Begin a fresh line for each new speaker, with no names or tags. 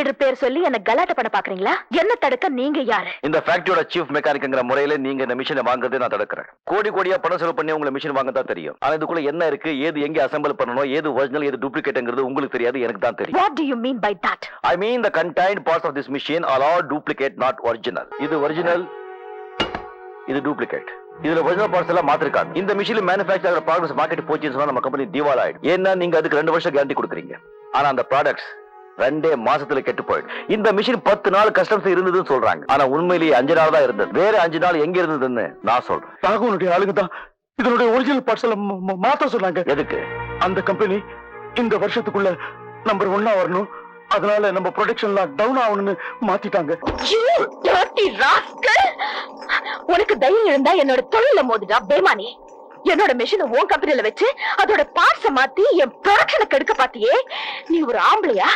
Leader பேர் சொல்லி என்ன கலாட்ட பண்ண பாக்குறீங்களா? என்ன தடுக்க நீங்க யாரு?
இந்த ஃபேக்டரியோட சீஃப் மெக்கானிக்ங்கிற முறையில நீங்க இந்த மிஷினை வாங்குறதை நான் தடுக்கிறேன். கோடி கோடியா பணம் செலவு பண்ணி உங்களை மிஷின் வாங்க தான் தெரியும். ஆனா இதுக்குள்ள என்ன இருக்கு ஏது எங்க அசெம்பிள் பண்ணணும் ஏது ஒரிஜினல் ஏது டூப்ளிகேட்ங்கிறது உங்களுக்கு தெரியாது எனக்கு தான் தெரியும்.
What do you mean by that
I mean the contained parts of this machine are all duplicate not original இது ஒரிஜினல் இது டூப்ளிகேட் இதுல ஒரிஜினல் பார்ட்ஸ் எல்லாம் மாத்திருக்காங்க. இந்த மிஷின் மேனுஃபேக்சர் ஆகிற ப்ராடக்ட்ஸ் மார்க்கெட் போச்சுன்னு சொன்னா நம்ம கம்பெனி திவால் ஆயிடும். ஏன்னா நீங்க அதுக்கு ரெண்டு வருஷம் கேரண்டி கொடுக்குறீங்க. ஆனா அந்த ப்ராடக்ட்ஸ் ரெண்டே மாசத்துல கெட்டு போயிடும் இந்த மிஷின் பத்து நாள் கஸ்டம்ஸ் இருந்ததுன்னு சொல்றாங்க. ஆனா உண்மையிலேயே அஞ்சு நாள் தான் இருந்தது. வேற அஞ்சு நாள் எங்க இருந்ததுன்னு நான் சொல்றேன்.
ராகவனுடைய ஆளுங்க தான். இதனுடைய ஒரிஜினல் பார்ட்ஸ் எல்லாம் ம- ம- மாத்த சொன்னாங்க.
எதுக்கு?
அந்த கம்பெனி இந்த வருஷத்துக்குள்ள நம்பர் ஒன்னா வரணும். அதனால நம்ம ப்ரொடக்ஷன்லாம் டவுன் ஆகணும்னு மாத்திட்டாங்க!
உனக்கு தைரியம் இருந்தா என்னோட தொழில மோதுடா பேமானி. என்னோட மிஷினை உன் கம்பெனில வச்சு அதோட பார்ட்ஸ மாத்தி என் ப்ரொடக்ஷனை கெடுக்க பாத்தியே நீ ஒரு ஆம்பளையா?